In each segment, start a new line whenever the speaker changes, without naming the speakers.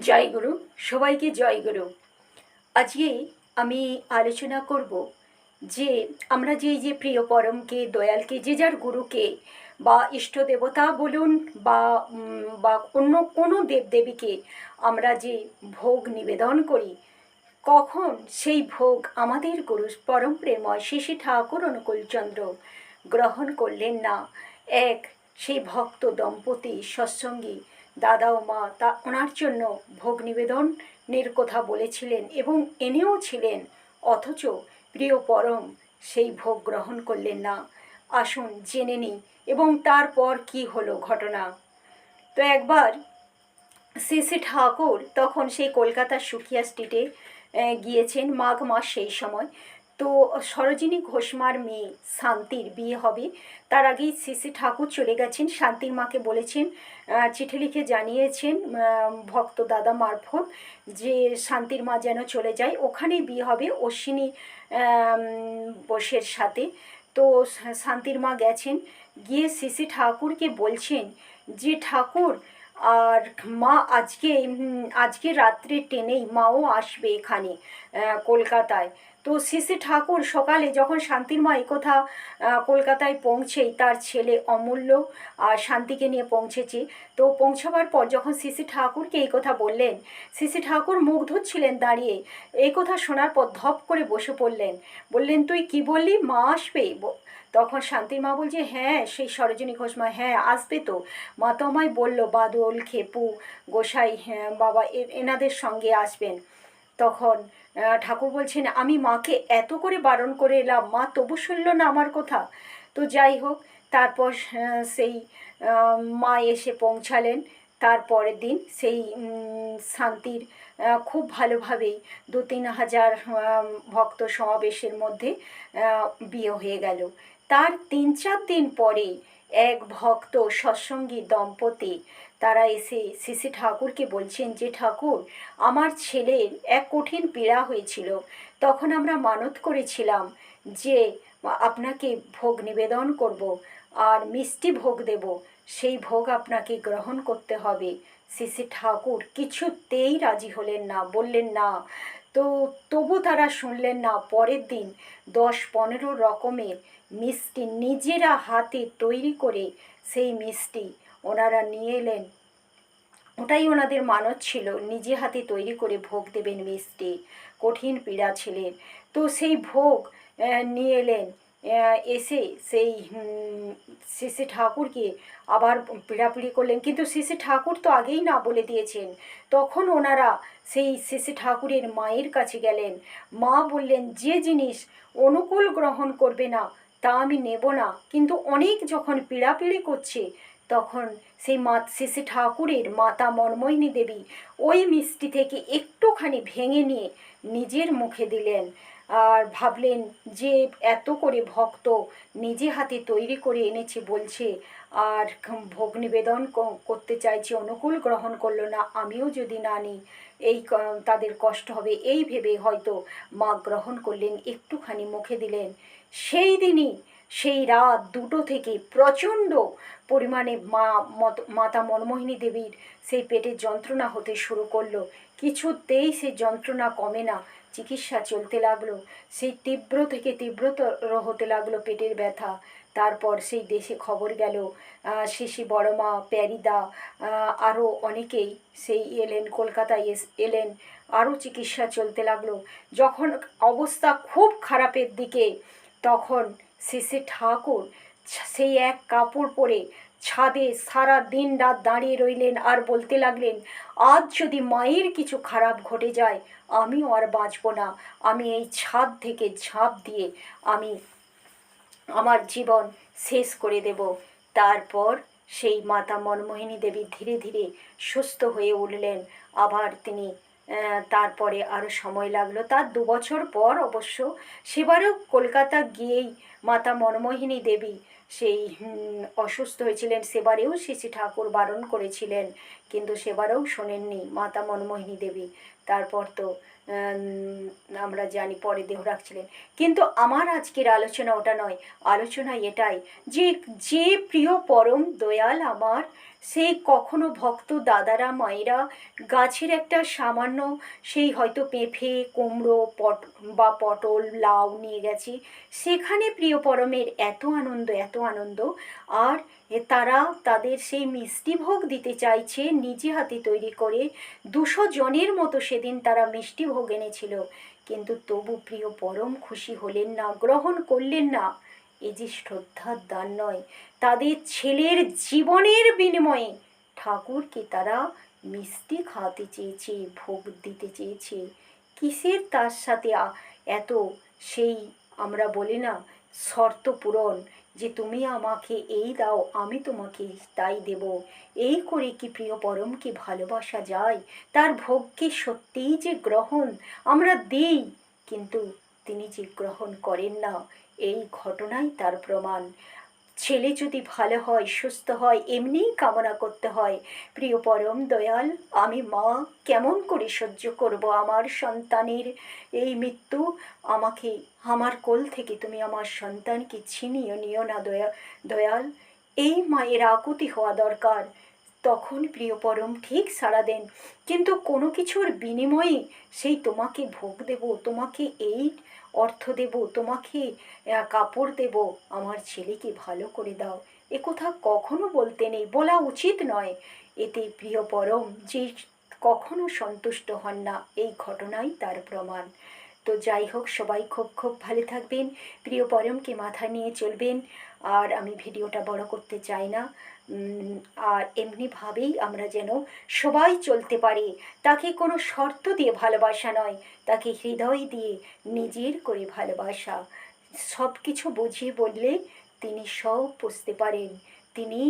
জয় গুরু, সবাইকে জয় গুরু। আজকে আমি আলোচনা করব যে আমরা যে যে প্রিয় পরমকে, দয়ালকে, যে যার গুরুকে বা ইষ্ট দেবতা বলুন বা বা অন্য কোনো দেবদেবীকে আমরা যে ভোগ নিবেদন করি, কখন সেই ভোগ আমাদের গুরু পরম প্রেময় শিশি ঠাকুর অনুকূলচন্দ্র গ্রহণ করলেন না? এক, সেই ভক্ত দম্পতি সৎসঙ্গী দাদা ও মা তা ওনার জন্য ভোগ নিবেদনের কথা বলেছিলেন এবং এনেও ছিলেন। অথচ প্রিয় পরম, সেই ভোগ গ্রহণ করলেন না। আসুন জেনে নিই এবং তারপর কি হলো ঘটনা। তো একবার শ্রী ঠাকুর তখন সেই কলকাতার সুখিয়া স্ট্রিটে গিয়েছেন মাঘ মাস সেই সময়। তো সরোজিনী ঘোষমার মেয়ে শান্তির বিয়ে হবে। তার আগেই শ্রী ঠাকুর চলে গেছেন। শান্তির মাকে বলেছেন চিঠি লিখে জানিয়েছেন ভক্ত দাদা মারফত, যে শান্তির মা যেন চলে যায়। ওখানেই বিয়ে হবে অশ্বিনী বোসের সাথে। তো শান্তির মা গেছেন। গিয়ে শ্রী ঠাকুরকে বলছেন যে, ঠাকুর, আর মা আজকে আজকে রাত্রে ট্রেনেই মাও আসবে এখানে কলকাতায়। তো শ্রী ঠাকুর সকালে যখন শান্তির মা কথা কলকাতায় পৌঁছেই তার ছেলে অমূল্য আর শান্তিকে নিয়ে পৌঁছেছি। তো পৌঁছাবার পর যখন শ্রী ঠাকুরকে এই কথা বললেন, শ্রী ঠাকুর মুগ্ধ ছিলেন দাঁড়িয়ে। এই কথা শোনার পর ধপ করে বসে পড়লেন। বললেন, তুই কি বললি? মা আসবে? তখন শান্তির মা বলছে হ্যাঁ সেই সরোজিনী ঘোষ মা হ্যাঁ আসবে তো। মা তো আমায় বলল, বাদল, খেপু, গোসাই হ্যাঁ বাবা এনাদের সঙ্গে আসবেন। তখন ঠাকুর বলছেন, আমি মাকে এত করে বারণ করে এলাম, মা তবু শুনলো না আমার কথা। তো যাই হোক, তারপর সেই মা এসে পৌঁছালেন। তার পরের দিন সেই শান্তির খুব ভালোভাবেই দু তিন হাজার ভক্ত সমাবেশের মধ্যে বিয়ে হয়ে গেল। তার তিন চার দিন পরে এক ভক্ত সৎসঙ্গী দম্পতি তারা এসে শ্রী ঠাকুরকে বলছেন, যে ঠাকুর, আমার ছেলের এক কঠিন পীড়া হয়েছিল। তখন আমরা মানত করেছিলাম যে আপনাকে ভোগ নিবেদন করব আর মিষ্টি ভোগ দেব। সেই ভোগ আপনাকে গ্রহণ করতে হবে। শ্রী ঠাকুর কিছুতেই রাজি হলেন না, বললেন, না। তো তবু তারা শুনলেন না। পরের দিন দশ পনেরো রকমের মিষ্টি নিজেরা হাতে তৈরি করে সেই মিষ্টি ওনারা নিয়ে এলেন। ওটাই ওনাদের মানত ছিল, নিজে হাতে তৈরি করে ভোগ দেবেন মিষ্টি। কঠিন পীড়া ছিলেন। তো সেই ভোগ নিয়ে এলেন। এসে সেই শ্রী ঠাকুরকে আবার পিড়াপিড়ি করলেন। কিন্তু শ্রী ঠাকুর তো আগেই না বলে দিয়েছেন। তখন ওনারা সেই শ্রী ঠাকুরের মায়ের কাছে গেলেন। মা বললেন, যে জিনিস অনুকূল গ্রহণ করবে না, তা আমি নেব না। কিন্তু অনেক যখন পিড়াপিড়ি করছে তখন সেই মা শ্রী ঠাকুরের মাতা মর্ময়িনী দেবী ওই মিষ্টি থেকে একটুখানি ভেঙে নিয়ে নিজের মুখে দিলেন। আর ভাবলেন যে এত করে ভক্ত নিজে হাতে তৈরি করে এনেছে বলছে, আর ভোগ নিবেদন করতে চাইছে, অনুকূল গ্রহণ করল না, আমিও যদি না নিই, এই তাদের কষ্ট হবে। এই ভেবে হয়তো মা গ্রহণ করলেন, একটুখানি মুখে দিলেন। সেই দিনই সেই রাত দুটো থেকে প্রচণ্ড পরিমাণে মা মত- মাতা মনমোহিনী দেবীর সেই পেটের যন্ত্রণা হতে শুরু করল। কিছুতেই সেই যন্ত্রণা কমে না, চিকিৎসা চলতে লাগল। সেই তীব্র থেকে তীব্রতর হতে লাগল পেটের ব্যথা। তারপর সেই দেশে খবর গেল শিশি বড়মা, প্যারিদা আরও অনেকেই সেই এলেন, কলকাতায় এস- এলেন আরও চিকিৎসা চলতে লাগল। যখন অবস্থা খুব খারাপের দিকে, তখন শ্রী ঠাকুর সেই এক কাপড় পরে ছাদে সারা দিন রাত দাঁড়িয়ে রইলেন আর বলতে লাগলেন, আজ যদি মায়ের কিছু খারাপ ঘটে যায়, আমিও আর বাঁচব না। আমি এই ছাদ থেকে ঝাঁপ দিয়ে আমি আমার জীবন শেষ করে দেব। তারপর সেই মাতা মনমোহিনী দেবী ধীরে ধীরে সুস্থ হয়ে উঠলেন। আবার তিনি তারপরে আরও সময় লাগল। তার দু বছর পর অবশ্য সেবারেও কলকাতা গিয়েই মাতা মনমোহিনী দেবী সেই অসুস্থ হয়েছিলেন। সেবারেও শ্রী ঠাকুর বারণ করেছিলেন, কিন্তু সেবারেও শোনেননি মাতা মনমোহিনী দেবী। তারপর তো আমরা জানি পরে দেহ রাখছিলেন। কিন্তু আমার আজকের আলোচনা ওটা নয়। আলোচনা এটাই যে যে প্রিয় পরম দয়াল আমার সেই কখনো ভক্ত দাদারা, মায়েরা গাছের একটা সামান্য সেই হয়তো পেঁপে, কুমড়ো, পট, বা পটল, লাউ নিয়ে গেছি। সেখানে প্রিয় পরমের এত আনন্দ এত আনন্দ। আর তারা তাদের সেই মিষ্টি ভোগ দিতে চাইছে নিজে হাতে তৈরি করে। দুশো জনের মতো সেদিন তারা মিষ্টি ভোগ এনেছিল। কিন্তু তবু প্রিয় পরম খুশি হলেন না, গ্রহণ করলেন না। এই যে শ্রদ্ধার দান নয়, তাদের ছেলের জীবনের বিনিময়ে ঠাকুরকে তারা মিষ্টি খাওয়াতে চেয়েছে, ভোগ দিতে চেয়েছে। কিসের তার সাথে এত সেই আমরা বলি না, শর্ত পূরণ যে তুমি আমাকে এই দাও, আমি তোমাকে তাই দেব। এই করে কি প্রিয় পরমকে ভালোবাসা যায়? তার ভোগকে সত্যিই যে গ্রহণ আমরা দিই, কিন্তু তিনি যে গ্রহণ করেন না এই ঘটনাই তার প্রমাণ। ছেলে যদি ভালো হয়, সুস্থ হয়, এমনিই কামনা করতে হয়। প্রিয় পরম দয়াল, আমি মা, কেমন করে সহ্য করব আমার সন্তানের এই মৃত্যু? আমাকে আমার কোল থেকে তুমি আমার সন্তানকে ছিনিয়ে নিও না দয়া, দয়াল। এই মায়ের আকুতি হওয়া দরকার। তখন প্রিয় পরম ঠিক সাড়া দেন। কিন্তু কোনো কিছুর বিনিময়ে সেই তোমাকে ভোগ দেব, তোমাকে এই অর্থ দেব, তোমাকে কাপড় দেব, আমার ছেলেকে ভালো করে দাও। এ কথা কখনো বলতে নেই, বলা উচিত নয়। এতে প্রিয় পরম যে কখনো সন্তুষ্ট হন না, এই ঘটনাই তার প্রমাণ। তো যাই হোক, সবাই খুব খুব ভালো থাকবেন। প্রিয় পরমকে মাথা নিয়ে চলবেন। আর আমি ভিডিওটা বড় করতে চাই না। আর এমনিভাবেই আমরা যেন সবাই চলতে পারি। তাকে কোনো শর্ত দিয়ে ভালোবাসা নয়, তাকে হৃদয় দিয়ে নিজের করে ভালোবাসা। সব কিছু বুঝিয়ে বললে তিনি সব বুঝতে পারেন। তিনি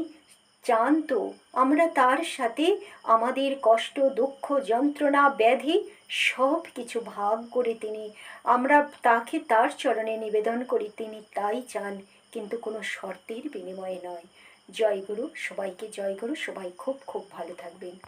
চান তো আমরা তার সাথে আমাদের কষ্ট, দুঃখ, যন্ত্রণা, ব্যাধি সব কিছু ভাগ করে তিনি, আমরা তাকে তার চরণে নিবেদন করি, তিনি তাই চান, কিন্তু কোনো শর্তের বিনিময়ে নয়। জয় গুরু সবাইকে জয় গুরু সবাই খুব খুব ভালো থাকবেন।